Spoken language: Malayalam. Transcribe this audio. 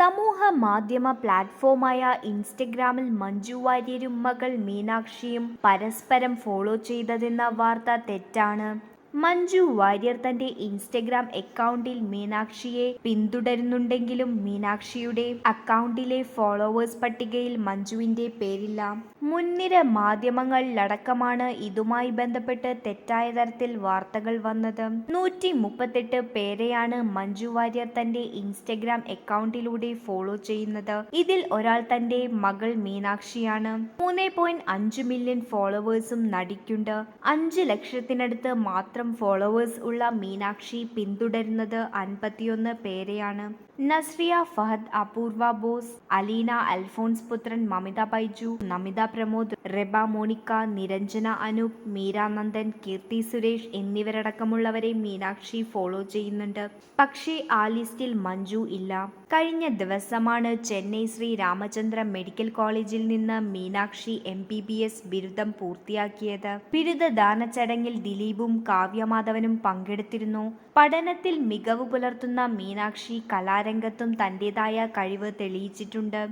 സമൂഹ മാധ്യമ പ്ലാറ്റ്ഫോമായ ഇൻസ്റ്റഗ്രാമിൽ മഞ്ജു വാര്യരും മകൾ മീനാക്ഷിയും പരസ്പരം ഫോളോ ചെയ്തതെന്ന വാർത്ത തെറ്റാണ്. മഞ്ജു വാര്യർ തന്റെ ഇൻസ്റ്റഗ്രാം അക്കൗണ്ടിൽ മീനാക്ഷിയെ പിന്തുടരുന്നുണ്ടെങ്കിലും മീനാക്ഷിയുടെ അക്കൗണ്ടിലെ ഫോളോവേഴ്സ് പട്ടികയിൽ മഞ്ജുവിന്റെ പേരില്ല. മുൻനിര മാധ്യമങ്ങളിലടക്കമാണ് ഇതുമായി ബന്ധപ്പെട്ട് തെറ്റായ തരത്തിൽ വാർത്തകൾ വന്നത്. നൂറ്റി മുപ്പത്തെട്ട് പേരെയാണ് മഞ്ജു വാര്യർ തന്റെ ഇൻസ്റ്റഗ്രാം അക്കൗണ്ടിലൂടെ ഫോളോ ചെയ്യുന്നത്. ഇതിൽ ഒരാൾ തന്റെ മകൾ മീനാക്ഷിയാണ്. മൂന്ന് പോയിന്റ് അഞ്ച് മില്യൺ ഫോളോവേഴ്സും നടിക്കുണ്ട്. അഞ്ച് ലക്ഷത്തിനടുത്ത് മാത്രം ഫോളോവേഴ്സ് ഉള്ള മീനാക്ഷി പിന്തുടരുന്നത് അൻപത്തിയൊന്ന് പേരെയാണ്. നസ്രിയ ഫഹദ് അപൂർവ ബോസ് അലീന അൽഫോൺസ് പുത്രൻ മമിത ബൈജു നമിത പ്രമോദ് റെബ മോണിക്ക നിരഞ്ജന അനൂപ് മീരാനന്ദൻ കീർത്തി സുരേഷ് എന്നിവരടക്കമുള്ളവരെ മീനാക്ഷി ഫോളോ ചെയ്യുന്നുണ്ട്. പക്ഷേ ആ ലിസ്റ്റിൽ മഞ്ജു ഇല്ല. കഴിഞ്ഞ ദിവസമാണ് ചെന്നൈ ശ്രീ രാമചന്ദ്ര മെഡിക്കൽ കോളേജിൽ നിന്ന് Meenakshi M B B S ബിരുദം പൂർത്തിയാക്കിയത്. ബിരുദദാന ചടങ്ങിൽ ദിലീപും കാവ്യമാധവനും പങ്കെടുത്തിരുന്നു. പഠനത്തിൽ മികവ് പുലർത്തുന്ന മീനാക്ഷി കലാരംഗത്തും തന്റേതായ കഴിവ് തെളിയിച്ചിട്ടുണ്ട്.